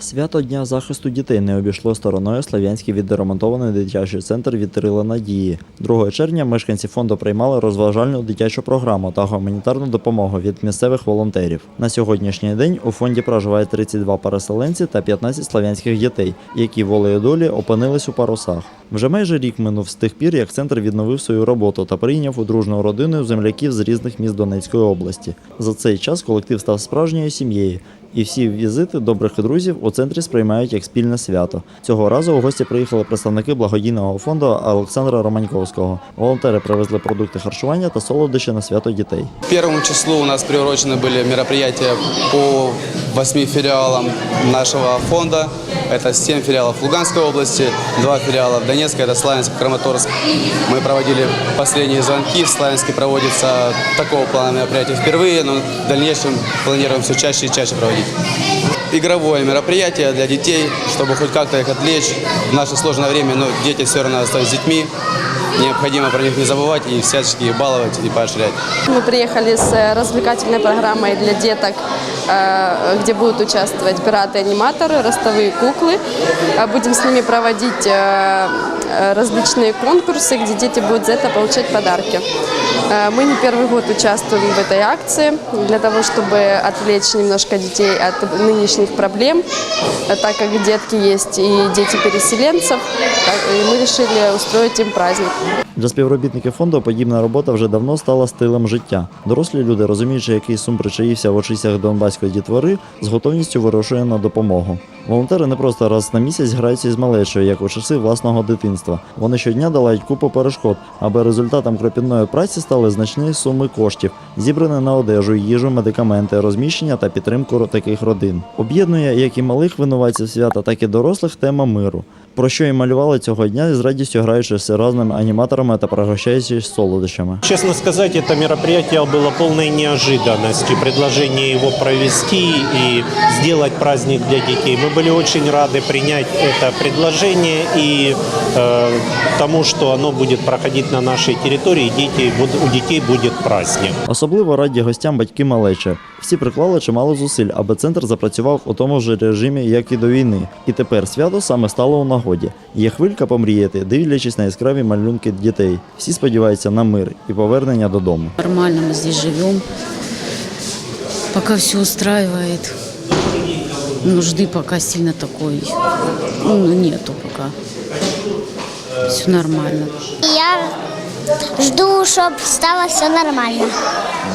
Свято Дня захисту дітей не обійшло стороною Слов'янський відремонтований дитячий центр вітрила надії. 2 червня мешканці фонду приймали розважальну дитячу програму та гуманітарну допомогу від місцевих волонтерів. На сьогоднішній день у фонді проживає 32 переселенці та 15 слов'янських дітей, які волею долі опинились у парусах. Вже майже рік минув з тих пір, як центр відновив свою роботу та прийняв у дружну родину земляків з різних міст Донецької області. За цей час колектив став справжньою сім'єю, і всі візити добрих друзів у центрі сприймають як спільне свято. Цього разу у гості приїхали представники благодійного фонду Олександра Романьковського. Волонтери привезли продукти харчування та солодощі на свято дітей. Первому числу у нас приурочены были мероприятия по восьми филиалам нашего фонда. Это 7 филиалов в Луганской области, 2 филиала в Донецкой, это Славянск, Краматорск. Мы проводили последние звонки. В Славянске проводится такого плана мероприятия впервые, но в дальнейшем планируем все чаще и чаще проводить. Игровое мероприятие для детей, чтобы хоть как-то их отвлечь. В наше сложное время, но дети все равно остаются детьми. Необходимо про них не забывать и всячески баловать и поощрять. Мы приехали с э, развлекательной программой для деток, где будут участвовать пираты-аниматоры, ростовые куклы. Э, Будем с ними проводить э, э, различные конкурсы, где дети будут за это получать подарки. Э, Мы не первый год участвуем в этой акции для того, чтобы отвлечь немножко детей от нынешних проблем, э, так как детки есть и дети переселенцев, так- и мы решили устроить им праздник. Для співробітників фонду подібна робота вже давно стала стилем життя. Дорослі люди, розуміючи, який сум причаївся в очисях донбаської дітвори, з готовністю вирушує на допомогу. Волонтери не просто раз на місяць граються із малечою, як у часи власного дитинства. Вони щодня долають купу перешкод, аби результатом кропітної праці стали значні суми коштів, зібрані на одежу, їжу, медикаменти, розміщення та підтримку таких родин. Об'єднує як і малих винуватців свята, так і дорослих тема миру. Про що і малювали цього дня з радістю граючись з разними аніматорами та пригощаючись солодощами. Честно сказать, это мероприятие было полной неожиданностью. Предложение его провести и сделать праздник для детей. Мы были очень рады принять это предложение и э, тому, что оно будет проходить на нашей территории. Дети, буд- у детей будет праздник. Особливо раді гостям батьки малечі. Всі приклали чимало зусиль, аби центр запрацював у тому ж режимі, як і до війни. І тепер свято саме стало у нагоді. Є хвилька помріяти, дивлячись на яскраві малюнки дітей. Всі сподіваються на мир і повернення додому. Нормально мы здесь живем. Пока все устраивает. Нужды пока сильно такой ну, нету пока. Все нормально. Я жду, щоб стало все нормально.